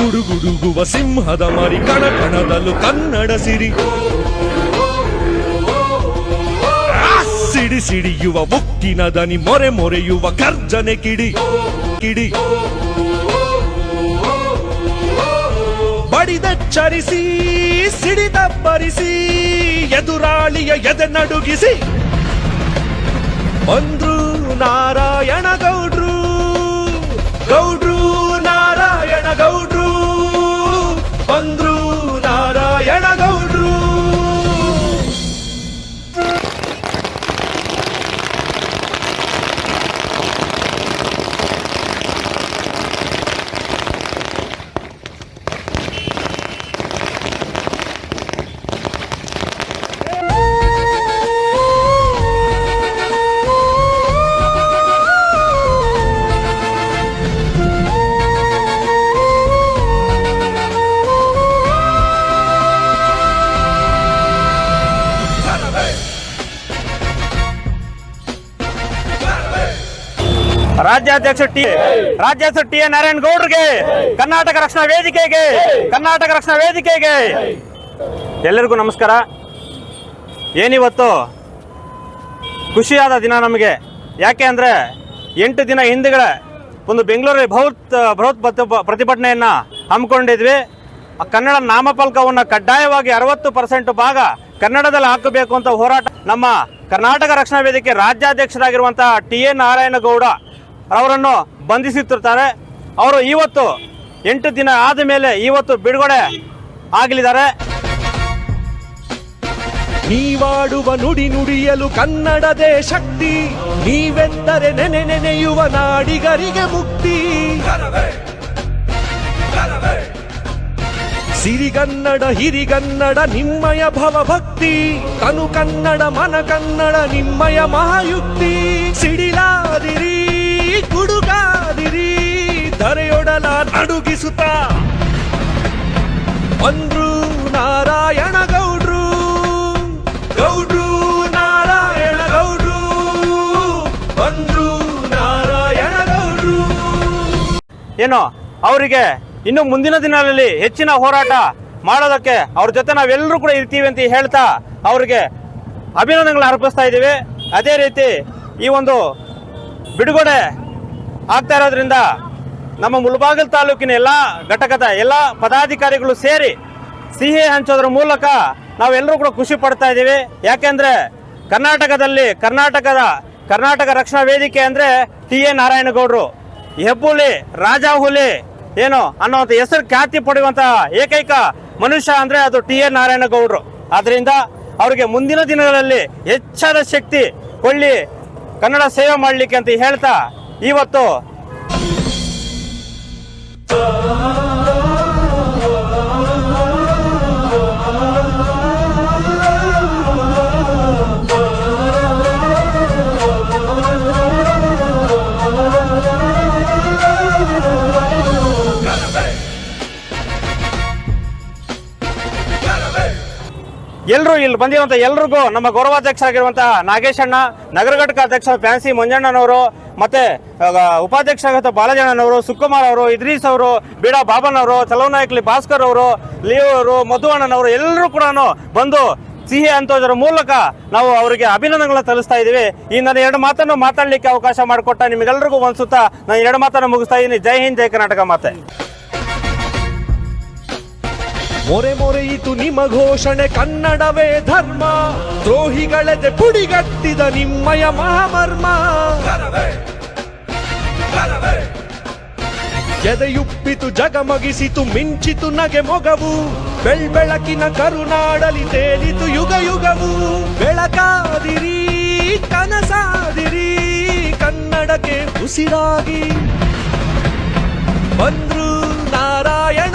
ಗುಡುಗುಡುಗುವ ಸಿಂಹದ ಮರಿ ಕಣ ಕಣದಲ್ಲೂ ಕನ್ನಡ ಸಿರಿ. ಸಿಡಿ ಸಿಡಿಯುವ ಉಕ್ಕಿನ ದನಿ, ಮೊರೆ ಮೊರೆಯುವ ಗರ್ಜನೆ ಕಿಡಿ ಕಿಡಿ. ಬಡಿದೆಚ್ಚರಿಸಿ, ಸಿಡಿದ ಬರಿಸಿ, ಎದುರಾಳಿಯ ಎದೆ ನಡುಗಿಸಿ. ಬಂದ್ರು ನಾರಾಯಣ ಗೌಡ್ರು ರಾಜ್ಯಾಧ್ಯಕ್ಷ ಟಿ ರಾಜ್ಯಾಧ್ಯಕ್ಷ ಟಿ ಎ ನಾರಾಯಣ ಗೌಡ್ರಿಗೆ, ಕರ್ನಾಟಕ ರಕ್ಷಣಾ ವೇದಿಕೆಗೆ, ಕರ್ನಾಟಕ ರಕ್ಷಣಾ ವೇದಿಕೆಗೆ. ಎಲ್ಲರಿಗೂ ನಮಸ್ಕಾರ. ಏನಿವತ್ತು? ಖುಷಿಯಾದ ದಿನ ನಮಗೆ. ಯಾಕೆ ಅಂದರೆ ಎಂಟು ದಿನ ಹಿಂದೆಗಳ ಒಂದು ಬೆಂಗಳೂರಲ್ಲಿ ಬೃಹತ್ ಬೃಹತ್ ಪ್ರತಿ- ಪ್ರತಿಭಟನೆಯನ್ನು ಹಮ್ಮಿಕೊಂಡಿದ್ವಿ. ಕನ್ನಡ ನಾಮಫಲಕವನ್ನು ಕಡ್ಡಾಯವಾಗಿ ಅರವತ್ತು ಪರ್ಸೆಂಟ್ ಭಾಗ ಕನ್ನಡದಲ್ಲಿ ಹಾಕಬೇಕು ಅಂತ ಹೋರಾಟ. ನಮ್ಮ ಕರ್ನಾಟಕ ರಕ್ಷಣಾ ವೇದಿಕೆ ರಾಜ್ಯಾಧ್ಯಕ್ಷರಾಗಿರುವಂತಹ ಟಿ ಎ ನಾರಾಯಣಗೌಡ ಅವರನ್ನು ಬಂಧಿಸುತ್ತಿರ್ತಾರೆ ಅವರು ಇವತ್ತು ಎಂಟು ದಿನ ಆದ ಮೇಲೆ ಇವತ್ತು ಬಿಡುಗಡೆ ಆಗಲಿದ್ದಾರೆ. ನೀವಾಡುವ ನುಡಿ ನುಡಿಯಲು ಕನ್ನಡದೇ ಶಕ್ತಿ. ನೀವೆಂದರೆ ನೆನೆ ನೆನೆಯುವ ನಾಡಿಗರಿಗೆ ಮುಕ್ತಿ. ಸಿರಿಗನ್ನಡ ಹಿರಿಗನ್ನಡ ನಿಮ್ಮಯ ಭವ ಭಕ್ತಿ ತನು ಕನ್ನಡ ಮನ ಕನ್ನಡ ನಿಮ್ಮಯ ಮಹಾಯುಕ್ತಿ. ಸಿಡಿಲಾದಿರಿ ಗುಡುಗಾದಿರಿ ಧರೆಯೊಡಲ ನಡುಗಿಸುತ್ತ ಬಂದ್ರು ನಾರಾಯಣ ಗೌಡ್ರು ಗೌಡ್ರು ನಾರಾಯಣ ಗೌಡ್ರು ಬಂದ್ರು ನಾರಾಯಣ ಗೌಡ್ರು. ಏನೋ, ಅವರಿಗೆ ಇನ್ನು ಮುಂದಿನ ದಿನಗಳಲ್ಲಿ ಹೆಚ್ಚಿನ ಹೋರಾಟ ಮಾಡೋದಕ್ಕೆ ಅವ್ರ ಜೊತೆ ನಾವೆಲ್ಲರೂ ಕೂಡ ಇರ್ತೀವಿ ಅಂತ ಹೇಳ್ತಾ ಅವರಿಗೆ ಅಭಿನಂದನೆಗಳನ್ನ ಅರ್ಪಿಸ್ತಾ ಇದ್ದೀವಿ. ಅದೇ ರೀತಿ ಈ ಒಂದು ಬಿಡುಗಡೆ ಆಗ್ತಾ ಇರೋದ್ರಿಂದ ನಮ್ಮ ಮುಳಬಾಗಿಲು ತಾಲೂಕಿನ ಎಲ್ಲ ಘಟಕದ ಎಲ್ಲ ಪದಾಧಿಕಾರಿಗಳು ಸೇರಿ ಸಿಹಿ ಹಂಚೋದ್ರ ಮೂಲಕ ನಾವೆಲ್ಲರೂ ಕೂಡ ಖುಷಿ ಪಡ್ತಾ ಇದ್ದೀವಿ. ಯಾಕೆಂದ್ರೆ ಕರ್ನಾಟಕದಲ್ಲಿ ಕರ್ನಾಟಕದ ಕರ್ನಾಟಕ ರಕ್ಷಣಾ ವೇದಿಕೆ ಅಂದ್ರೆ ಟಿ ಎ ನಾರಾಯಣಗೌಡರು. ಹೆಬ್ಬುಲಿ ರಾಜ ಹುಲಿ ಏನು ಅನ್ನೋಂಥ ಹೆಸರು ಖ್ಯಾತಿ ಪಡೆಯುವಂತಹ ಏಕೈಕ ಮನುಷ್ಯ ಅಂದ್ರೆ ಅದು ಟಿ ಎ ನಾರಾಯಣಗೌಡರು. ಆದ್ದರಿಂದ ಅವರಿಗೆ ಮುಂದಿನ ದಿನಗಳಲ್ಲಿ ಹೆಚ್ಚಾದ ಶಕ್ತಿ ಕೊಳ್ಳಿ ಕನ್ನಡ ಸೇವೆ ಮಾಡಲಿಕ್ಕೆ ಅಂತ ಹೇಳ್ತಾ ಇವತ್ತು ಎಲ್ಲರೂ ಇಲ್ಲಿ ಬಂದಿರುವಂತ ಎಲ್ರಿಗೂ ನಮ್ಮ ಗೌರವಾಧ್ಯಕ್ಷ ಆಗಿರುವಂತಹ ನಾಗೇಶ್ ಅಣ್ಣ ನಗರ ಘಟಕ ಅಧ್ಯಕ್ಷ ಫ್ಯಾನ್ಸಿ ಮಂಜಣ್ಣನವರು ಮತ್ತೆ ಆಗ, ಉಪಾಧ್ಯಕ್ಷ ಆಗಿರುವಂತಹ ಬಾಲಜಣ್ಣನವರು ಸುಕುಮಾರ್ ಅವರು ಇದ್ರೀಸ್ ಅವರು ಬೀಡಾ ಬಾಬನ್ ಅವರು ಭಾಸ್ಕರ್ ಅವರು ಲಿಯೋ ಅವರು ಮಧುವಣ್ಣನವರು ಎಲ್ಲರೂ ಕೂಡ ಬಂದು ಸಿಹಿ ಅಂತೋದರ ಮೂಲಕ ನಾವು ಅವರಿಗೆ ಅಭಿನಂದನೆಗಳನ್ನ ಸಲ್ಲಿಸ್ತಾ ಇದ್ದೀವಿ. ಈ ನನ್ನ ಎರಡು ಮಾತನ್ನು ಮಾತಾಡಲಿಕ್ಕೆ ಅವಕಾಶ ಮಾಡಿಕೊಟ್ಟ ನಿಮಗೆಲ್ಲರಿಗೂ ಸುತ್ತ ನಾನು ಎರಡು ಮಾತನ್ನು ಮುಗಿಸ್ತಾ ಇದ್ದೀನಿ. ಜೈ ಹಿಂದ್ ಜೈ ಕರ್ನಾಟಕ ಮಾತೆ. ಮೊರೆ ಮೊರೆಯಿತು ನಿಮ್ಮ ಘೋಷಣೆ ಕನ್ನಡವೇ ಧರ್ಮ. ದ್ರೋಹಿಗಳೆದೆ ಪುಡಿಗಟ್ಟಿದ ನಿಮ್ಮಯ ಮಹಾಮರ್ಮ. ಎದೆಯುಪ್ಪಿತು ಜಗಮಗಿಸಿತು ಮಿಂಚಿತು ನಗೆ ಮೊಗವು. ಬೆಳ್ಬೆಳಕಿನ ಕರುನಾಡಲಿ ತೇಲಿತು ಯುಗ ಯುಗವು. ಬೆಳಕಾದಿರಿ ಕನಸಾದಿರಿ ಕನ್ನಡಕ್ಕೆ ಉಸಿರಾಗಿ. ಬಂದ್ರು ನಾರಾಯಣ